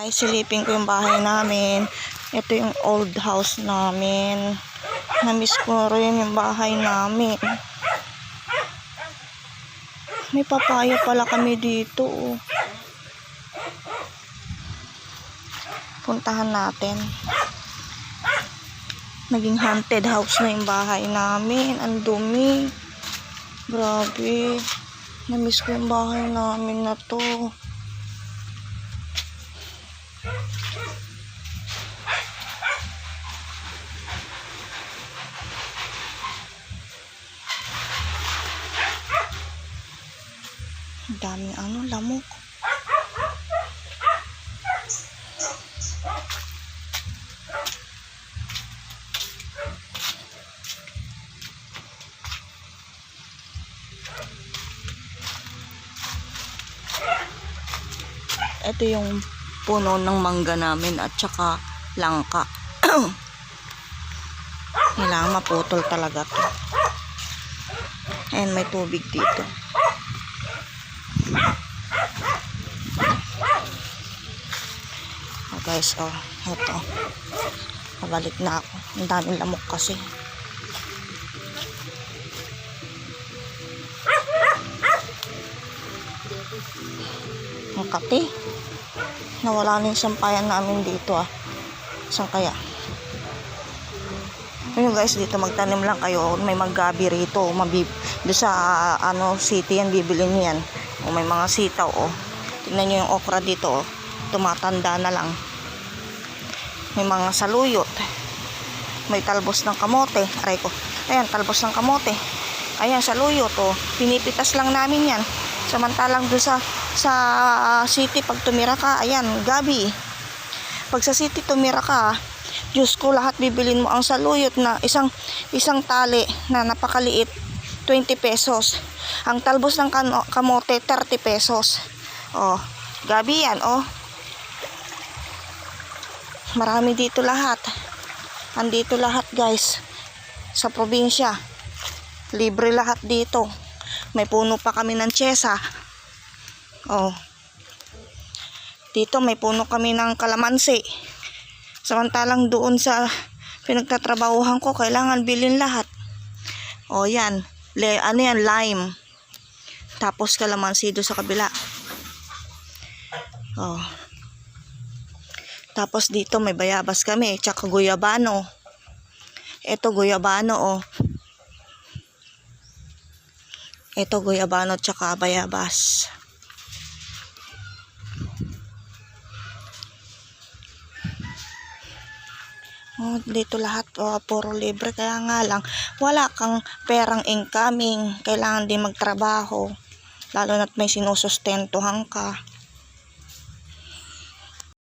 Ay, silipin ko yung bahay namin. Ito yung old house namin. Namiss ko rin yung bahay namin. May papaya pala kami dito. oh. Puntahan natin. Naging haunted house na yung bahay namin. Ang dumi. Grabe. Namiss ko yung bahay namin na to. Ang daming ano, lamok. Ito yung puno ng mangga namin at saka langka. Kailangan maputol talaga to. And may tubig dito. Oh guys, oh, ito. Pabalik na ako. Ang daming lamok kasi. Ang kape. Nawala na yung sampayan namin dito ah. Saan kaya? Ayun guys, dito magtanim lang kayo. May maggabi rito. Mabib doon sa ah, ano, city yan, bibili niyo yan. O may mga sitaw oh. Tingnan niyo yung okra dito oh. Tumatanda na lang. May mga saluyot. May talbos ng kamote. Aray ko. Ayan, talbos ng kamote. Ayan, saluyot oh. Pinipitas lang namin yan. Samantalang doon sa sa ah, city pag tumira ka, ayan, gabi. Pag sa city tumira ka, Diyos ko, lahat bibilin mo ang saluyot na isang isang tali na napakaliit, 20 pesos. Ang talbos ng kano- kamote, 30 pesos. Oh, gabi yan, oh. Marami dito lahat. Andito lahat, guys. Sa probinsya. Libre lahat dito. May puno pa kami ng tsesa. Oh. Dito may puno kami ng kalamansi. Samantalang doon sa pinagtatrabahuhan ko, kailangan bilhin lahat. O yan, Le, ano yan, lime. Tapos kalamansi doon sa kabila. O. Tapos dito may bayabas kami, tsaka guyabano. Ito guyabano, o. Ito guyabano tsaka bayabas. Oh, dito lahat oh, puro libre. Kaya nga lang wala kang perang incoming. Kailangan din magtrabaho lalo na't may sinusustentuhan ka